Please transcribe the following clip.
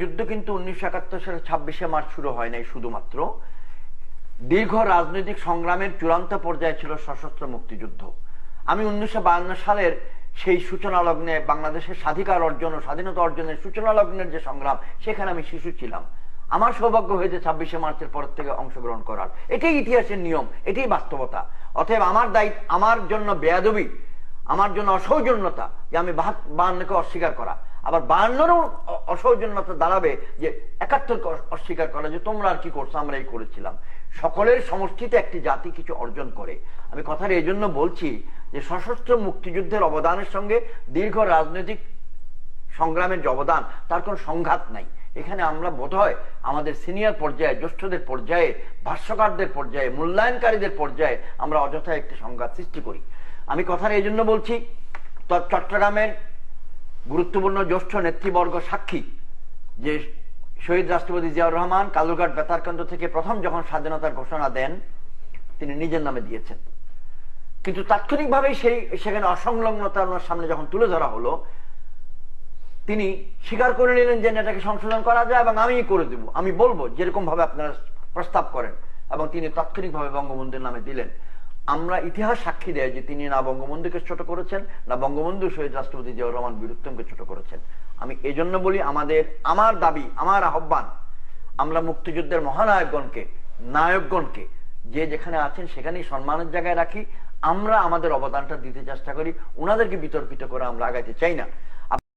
যুদ্ধ কিন্তু উনিশশো একাত্তর সালের ছাব্বিশে মার্চ শুরু হয় নাই শুধুমাত্র। দীর্ঘ রাজনৈতিক সংগ্রামের চূড়ান্ত পর্যায়ে ছিল সশস্ত্র মুক্তিযুদ্ধ। আমি উনিশশো সালের সেই সূচনা লগ্নে বাংলাদেশের স্বাধিকার অর্জন ও স্বাধীনতা অর্জনের সূচনা লগ্নের যে সংগ্রাম, সেখানে আমি শিশু ছিলাম। আমার সৌভাগ্য হয়েছে ছাব্বিশে মার্চের পর থেকে অংশগ্রহণ করার। এটাই ইতিহাসের নিয়ম, এটাই বাস্তবতা। অতএব আমার দায়িত্ব, আমার জন্য বেয়াদবি, আমার জন্য অসৌজন্যতা, যে আমি বাহান্নকে অস্বীকার করা। আবার বায়ান্নরও অসৌজন্যতা দাঁড়াবে যে একাত্তরকে অস্বীকার করা যে তোমরা আর কি করছ আমরা এই করেছিলাম। সকলের সমষ্টিতে একটি জাতি কিছু অর্জন করে। আমি কথাটা এই জন্য বলছি যে সশস্ত্র মুক্তিযুদ্ধের অবদানের সঙ্গে দীর্ঘ রাজনৈতিক সংগ্রামের যে অবদান, তার কোনো সংঘাত নাই। এখানে আমরা বোধ হয় আমাদের সিনিয়র পর্যায়ে, জ্যেষ্ঠদের পর্যায়ে, ভাষ্যকারদের পর্যায়ে, মূল্যায়নকারীদের পর্যায়ে আমরা অযথা একটি সংঘাত সৃষ্টি করি। আমি কথাটা এই জন্য বলছি চট্টগ্রামের গুরুত্বপূর্ণ জ্যেষ্ঠ নেতৃবর্গ সাক্ষী যে শহীদ রাষ্ট্রপতি জিয়াউর রহমান কালুরঘাট বেতারকেন্দ্র থেকে প্রথম যখন স্বাধীনতার ঘোষণা দেন, তিনি নিজের নামে দিয়েছেন। কিন্তু তাৎক্ষণিকভাবেই সেই, সেখানে অসংলগ্নতা ওনার সামনে যখন তুলে ধরা হলো, তিনি স্বীকার করে নিলেন যে এটাকে সংশোধন করা যায় এবং আমি করে দেব। আমি বলব যেরকম ভাবে আপনারা প্রস্তাব করেন এবং তিনি তাৎক্ষণিকভাবে বঙ্গবন্ধুর নামে দিলেন। আমরা ইতিহাস সাক্ষী দেয় যে তিনি না বঙ্গবন্ধুকে ছোট করেছেন, না বঙ্গবন্ধু শহীদ রাষ্ট্রপতি জিয়াউর রহমান বীরুত্তমকে ছোট করেছেন। আমি এই জন্য বলি আমাদের, আমার দাবি, আমার আহ্বান, আমরা মুক্তিযুদ্ধের মহানায়কগণকে, নায়কগণকে, যে যেখানে আছেন সেখানেই সম্মানের জায়গায় রাখি। আমরা আমাদের অবদানটা দিতে চেষ্টা করি। ওনাদেরকে বিতর্কিত করে আমরা আগাইতে চাই না।